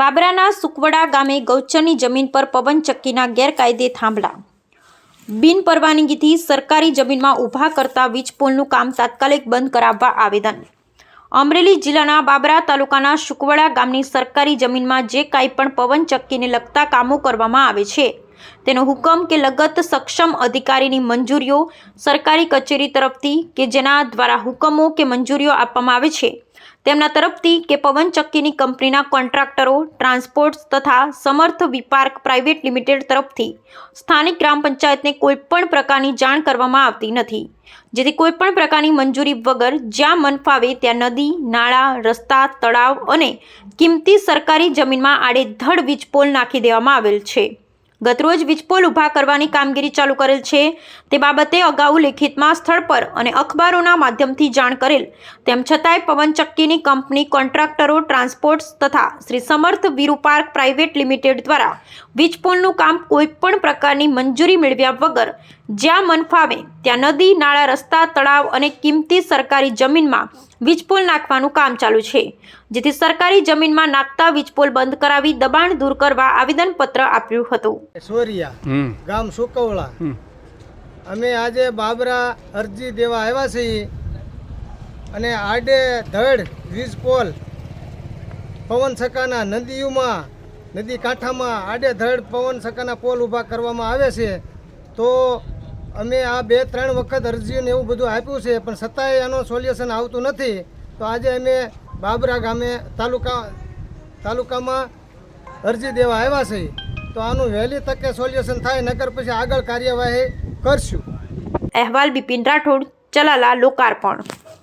બાબરાના સુકવડા ગામે ગૌચરની જમીન પર પવનચક્કીના ગેરકાયદે થાંભલા. બિન પરવાનગીથી સરકારી જમીનમાં ઊભા કરતા વીજપોલનું કામ તાત્કાલિક બંધ કરાવવા આવેદન. અમરેલી જિલ્લાના બાબરા તાલુકાના સુકવડા ગામની સરકારી જમીનમાં જે કાંઈ પણ પવનચક્કીને લગતા કામો કરવામાં આવે છે, તેનો હુકમ કે લગત સક્ષમ અધિકારીની મંજૂરીઓ સરકારી કચેરી તરફથી કે જેના દ્વારા હુકમો કે મંજૂરીઓ આપવામાં આવે છે તેમના તરફથી કે પવનચક્કીની કંપનીના કોન્ટ્રાક્ટરો, ટ્રાન્સપોર્ટ તથા સમર્થ વિપાર્ક પ્રાઇવેટ લિમિટેડ તરફથી સ્થાનિક ગ્રામ પંચાયતને કોઈપણ પ્રકારની જાણ કરવામાં આવતી નથી. જેથી કોઈપણ પ્રકારની મંજૂરી વગર જ્યાં મન ફાવે ત્યાં નદી, નાળા, રસ્તા, તળાવ અને કિંમતી સરકારી જમીનમાં આડેધડ વીજપોલ નાખી દેવામાં આવેલ છે. ગતરોજ વીજપોલ ઊભા કરવાની કામગીરી ચાલુ કરેલ છે. તે બાબતે અગાઉ લેખિતમાં સ્થળ પર અને અખબારોના માધ્યમથી જાણ કરેલ. તેમ છતાંય પવનચક્કીની કંપની કોન્ટ્રાક્ટરો, ટ્રાન્સપોર્ટ્સ તથા શ્રી સમર્થ વીરુ પાર્ક પ્રાઇવેટ લિમિટેડ દ્વારા વીજપોલનું કામ કોઈપણ પ્રકારની મંજૂરી મેળવ્યા વગર જ્યાં મન ફાવે ત્યાં નદી નાળા રસ્તા તળાવ અને કિંમતી સરકારી જમીનમાં વીજપોલ નાખવાનું કામ ચાલુ છે. જેથી સરકારી જમીનમાં નાખતા વીજપોલ બંધ કરાવી દબાણ દૂર કરવા આવેદનપત્ર આપ્યું હતું. સોરિયા ગામ સુકવળા અમે આજે બાબરા અરજી દેવા આવ્યા છીએ અને આડે ધડ વીજ પોલ પવન સકાના નદીઓમાં નદી કાંઠામાં આડે ધડ પવન સકાના પોલ ઊભા કરવામાં આવે છે. તો અમે આ બે, ત્રણ વખત અરજીને એવું બધું આપ્યું છે, પણ છતાંય એનો સોલ્યુશન આવતું નથી, તો આજે અમે બાબરા ગામે તાલુકા, તાલુકામાં અરજી દેવા આવ્યા છે. તો આનું વહેલી તકે સોલ્યુશન થાય નગર પછી આગળ કાર્યવાહી કરશું. અહેવાલ બિપિન રાઠોડ, ચલાલા લોકાર્પણ.